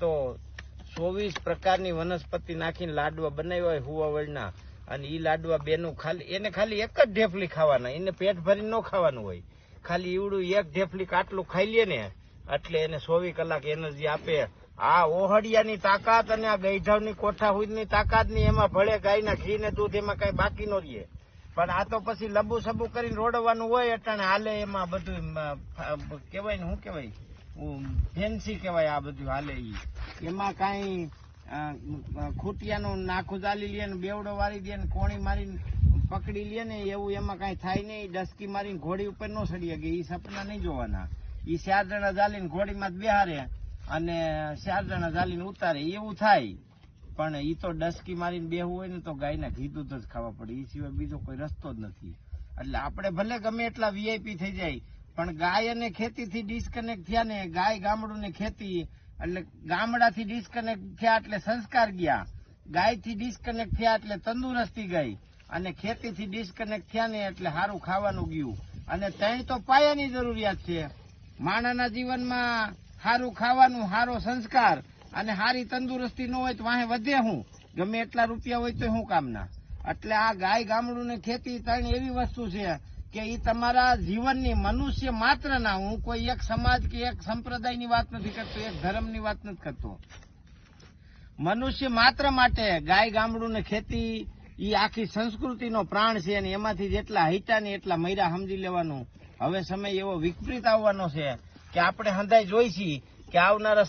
તો ચોવીસ પ્રકારની વનસ્પતિ નાખીને લાડવા બનાવ્યા હોય હુવાવળના અને એ લાડવા બેનું ખાલી, એને ખાલી એક જ ઢેફલી ખાવાના. એને પેટ ભરીને ન ખાવાનું હોય. ખાલી ઈવડું એક ઢેફલી કાટલું ખાઈ લે ને, એટલે એને ચોવીસ કલાક એનર્જી આપે. આ ઓહડિયાની તાકાત અને આ ગઈઢાવની કોઠા હુદની તાકાતની એમાં ભળે ગાયના ઘી ને દૂધ એમાં કઈ બાકી ન રહે. પણ આ તો પછી લબુ સબુ કરીને રોડવાનું હોય અટાણે હાલે એમાં બધું કેવાય ને, શું કેવાય ફેન્સી કહેવાય આ બધું હાલે ઈ. એમાં કાંઈ ખૂટિયાનું નાખું ચાલી લે ને બેવડો વારી દે ને કોણી મારીને પકડી લે ને એવું એમાં કાંઈ થાય નહીં. ડસકી મારીને ઘોડી ઉપર ન સડી શકે એ સપના નહીં જોવાના. એ ચાર જણા ચાલીને ઘોડીમાં બેહારે અને ચાર જણા ચાલીને ઉતારે. એવું થાય. પણ એ તો ડસકી મારીને બેહવું હોય ને તો ગાયના ઘી દૂધ જ ખાવા પડે. એ સિવાય બીજો કોઈ રસ્તો જ નથી. એટલે આપણે ભલે ગમે એટલા વીઆઈપી થઈ જાય પણ ગાય અને ખેતીથી ડિસ્કનેક્ટ થયા ને ગાય ગામડું ને ખેતી, એટલે ગામડાથી ડિસ્કનેક્ટ થયા એટલે સંસ્કાર ગયા. ગાયથી ડિસ્કનેક્ટ થયા એટલે તંદુરસ્તી ગઈ. અને ખેતીથી ડિસ્કનેક્ટ થયા ને એટલે સારું ખાવાનું ગયું. અને ત્યાં તો પાયાની જરૂરિયાત છે. માણસના જીવનમાં સારું ખાવાનું સારો સંસ્કાર અને સારી તંદુરસ્તી ન હોય તો વાહે વધે હું? ગમે એટલા રૂપિયા હોય તો શું કામના? એટલે આ ગાય ગામડું ને ખેતી ત્રણ એવી વસ્તુ છે કે એ તમારા જીવનની મનુષ્ય માત્ર ના, હું કોઈ એક સમાજ કે એક સંપ્રદાયની વાત નથી કરતો, એક ધર્મની વાત નથી કરતો. મનુષ્ય માત્ર માટે ગાય, ગામડું ને ખેતી એ આખી સંસ્કૃતિનો પ્રાણ છે અને એમાંથી જેટલા હિતા ને એટલા મૈરા સમજી લેવાનું. હવે સમય એવો વિપરીત આવવાનો છે કે આપણે હંધાઈ જોઈ છીએ કે આવનારા